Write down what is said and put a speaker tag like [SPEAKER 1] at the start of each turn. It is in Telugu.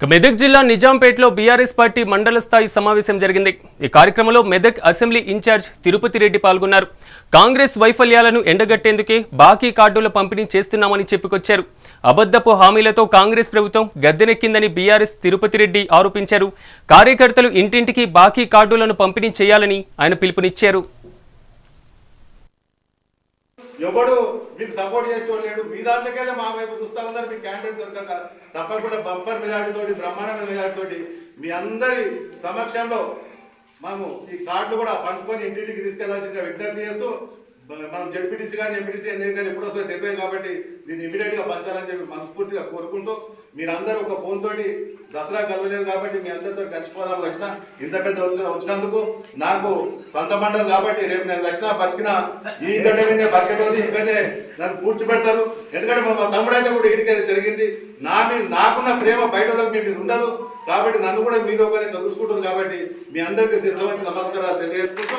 [SPEAKER 1] ఇక మెదక్ జిల్లా నిజాంపేటలో బీఆర్ఎస్ పార్టీ మండల స్థాయి సమావేశం జరిగింది. ఈ కార్యక్రమంలో మెదక్ అసెంబ్లీ ఇన్ఛార్జ్ తిరుపతి రెడ్డి పాల్గొన్నారు. కాంగ్రెస్ వైఫల్యాలను ఎండగట్టేందుకే బాకీ కార్డుల పంపిణీ చేస్తున్నామని చెప్పుకొచ్చారు. అబద్ధపు హామీలతో కాంగ్రెస్ ప్రభుత్వం గద్దెనెక్కిందని బీఆర్ఎస్ తిరుపతి రెడ్డి ఆరోపించారు. కార్యకర్తలు ఇంటింటికి బాకీ కార్డులను పంపిణీ చేయాలని ఆయన పిలుపునిచ్చారు.
[SPEAKER 2] ఎవడు మీకు సపోర్ట్ చేసేవాడు లేడు. మీ దాంట్లోకెళ్ళి మా వైపు చూస్తా ఉన్నారు. మీ క్యాండిడేట్ దొరకక తప్పకుండా బంపర్ మెజార్టీతోటి బ్రహ్మాండమైన మెజార్టీ మీ అందరి సమక్షంలో మనము ఈ కార్డులు కూడా పంచుకొని ఇంటింటికి తీసుకెళ్ళాల్సిన విజ్ఞప్తి చేస్తూ మనం జడ్పీటీసీ కానీ ఎంపీటీసీ ఎన్ని కానీ ఎప్పుడు వస్తాయో తెలియదు కాబట్టి దీన్ని ఇమీడియట్గా పంచాలని చెప్పి మనస్ఫూర్తిగా కోరుకుంటూ మీరందరూ ఒక ఫోన్ తోటి దసరా కలవలేదు కాబట్టి మీ అందరితో కలిసిపోదాం వచ్చిన ఇంత పెద్ద వచ్చిన- వచ్చినందుకు నాకు సొంత మండలం కాబట్టి రేపు నేను దక్షిణ బతికిన ఈ గడ్డ మీద బతికటోది ఇక్కడే నన్ను పూడ్చిపెడతారు ఎందుకంటే మా తమ్ముడైతే కూడా ఇటుకైతే జరిగింది. నా మీద నాకున్న ప్రేమ బయట మీ మీద ఉండదు. కాబట్టి నన్ను కూడా మీలో ఒకరిని కలుసుకుంటారు కాబట్టి మీ అందరికీ సిద్ధమైన నమస్కారాలు తెలియజేసుకుంటూ